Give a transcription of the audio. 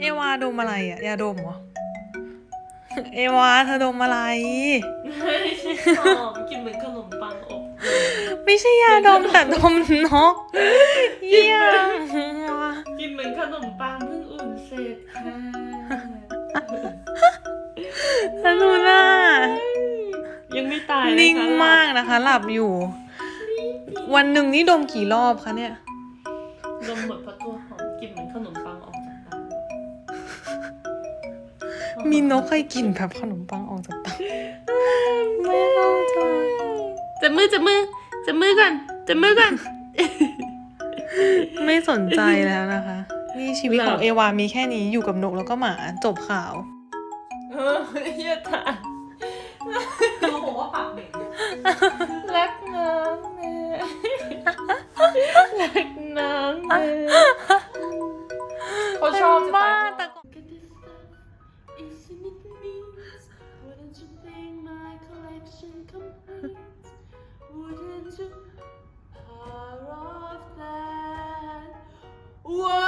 เอวาดมอะไรอะยาดมเหรอ เอวาเธอดมอะไร ไม่ใช่หอมกินเหมือนขนมปังอบ ไม่ใช่ยาดมแต่ดมนกเยี่ยมกินเหมือนขนมปังเพิ่งอุ่นเสร็จค่ะสนุน่ายังไม่ตายนะคะนิ่งมากนะคะ หลับอยู่ วันหนึ่งนี่ดมกี่รอบคะเนี่ย ดมหมดเพราะตัวหอมกินเหมือนขนมปังออก มีนกเคยกินแบบขนมปังออกจากปากไม่เข้าใจจับมือจับมือจับมือก่อนจับมือก่อน ไม่สนใจแล้วนะคะ นี่ชีวิตของเอวามีแค่นี้อยู่กับนกแล้วก็หมาจบข่าว เออเฮียตาดูบอกว่าปากเบ็ดรักน้องแม่รักน้องแม่เขาชอบจะบ้าไ complete. Wouldn't you power of that? Whoa.